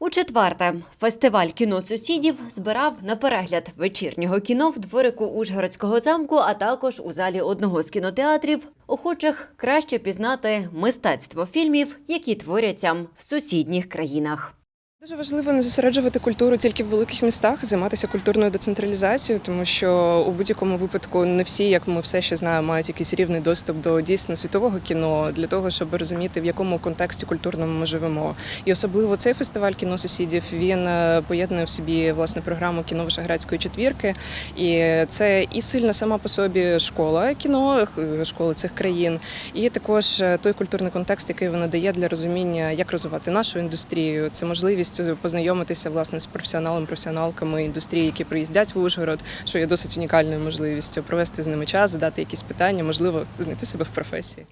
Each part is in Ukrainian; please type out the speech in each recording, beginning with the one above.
У четверте фестиваль кіно сусідів збирав на перегляд вечірнього кіно в дворику Ужгородського замку, а також у залі одного з кінотеатрів, охочих краще пізнати мистецтво фільмів, які творяться в сусідніх країнах. Дуже важливо не зосереджувати культуру тільки в великих містах, займатися культурною децентралізацією, тому що у будь-якому випадку не всі, як ми все ще знаємо, мають якийсь рівний доступ до дійсно світового кіно для того, щоб розуміти, в якому контексті культурному ми живемо. І особливо цей фестиваль кіно сусідів він е, поєднує в собі власне програму кіно Вишеградської четвірки. І це і сильна сама по собі школа кіно, е, школи цих країн, і також е, той культурний контекст, який вона дає для розуміння, як розвивати нашу індустрію. Це можливість познайомитися власне з професіоналами, професіоналками індустрії, які приїздять в Ужгород, що є досить унікальною можливістю провести з ними час, задати якісь питання, можливо, знайти себе в професії.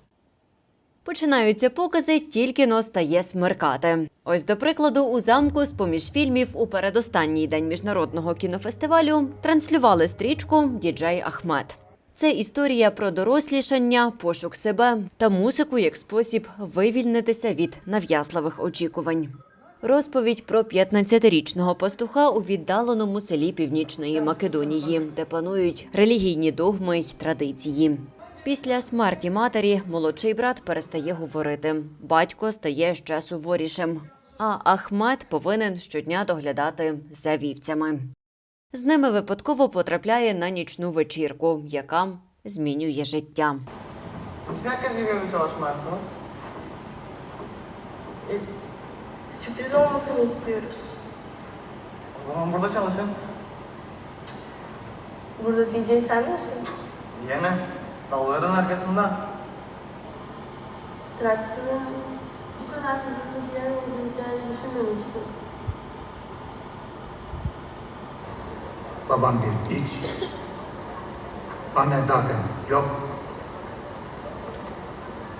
Починаються покази, тільки но стає смеркати. Ось до прикладу, у замку з поміж фільмів у передостанній день міжнародного кінофестивалю транслювали стрічку Діджей Ахмед. Це історія про дорослішання, пошук себе та музику як спосіб вивільнитися від нав'язливих очікувань. Розповідь про 15-річного пастуха у віддаленому селі Північної Македонії, де панують релігійні догми й традиції. Після смерті матері молодший брат перестає говорити. Батько стає ще суворішим. А Ахмед повинен щодня доглядати за вівцями. З ними випадково потрапляє на нічну вечірку, яка змінює життя. Biz herkes birbirini çalışmıyorsunuz. E, Sürpriz olmasını istiyoruz. o zaman burada çalışın. Burada DJ sen misin? Yine dalların arkasında. Traktörün bu kadar hızlı bir yer olabileceğini düşünmemiştim. Babam bir iç. Annen zaten yok.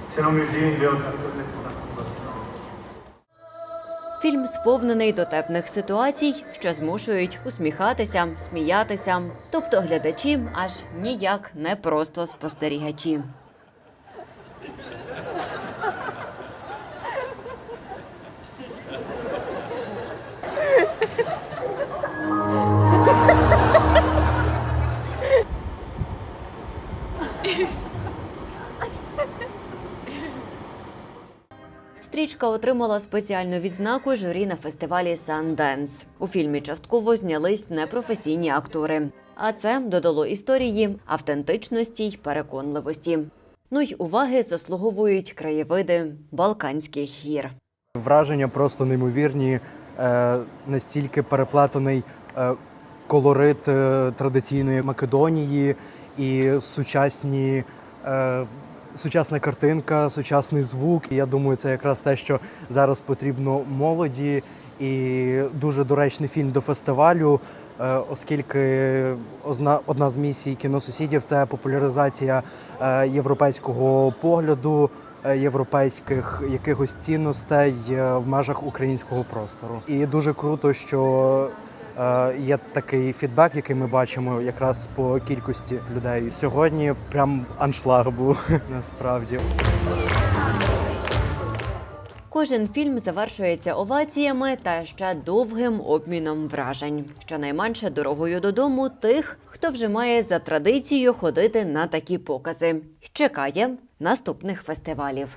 Sen o müziğin ve o Фільм сповнений дотепних ситуацій, що змушують усміхатися, сміятися. Тобто глядачі аж ніяк не просто спостерігачі. Стрічка отримала спеціальну відзнаку журі на фестивалі Sundance. У фільмі частково знялись непрофесійні актори. А це додало історії автентичності й переконливості. Ну й уваги заслуговують краєвиди Балканських гір. Враження просто неймовірні, е, настільки переплетений е, колорит е, традиційної Македонії і сучасні. Сучасна картинка, сучасний звук. І я думаю, це якраз те, що зараз потрібно молоді, і дуже доречний фільм до фестивалю, е, оскільки одна з місій кіносусідів це популяризація е, європейського погляду, е, європейських якихось цінностей в межах українського простору. І дуже круто, що є такий фідбек, який ми бачимо якраз по кількості людей. Сьогодні прям аншлаг був насправді. Кожен фільм завершується оваціями та ще довгим обміном вражень, щонайменше дорогою додому тих, хто вже має за традицією ходити на такі покази, чекає наступних фестивалів.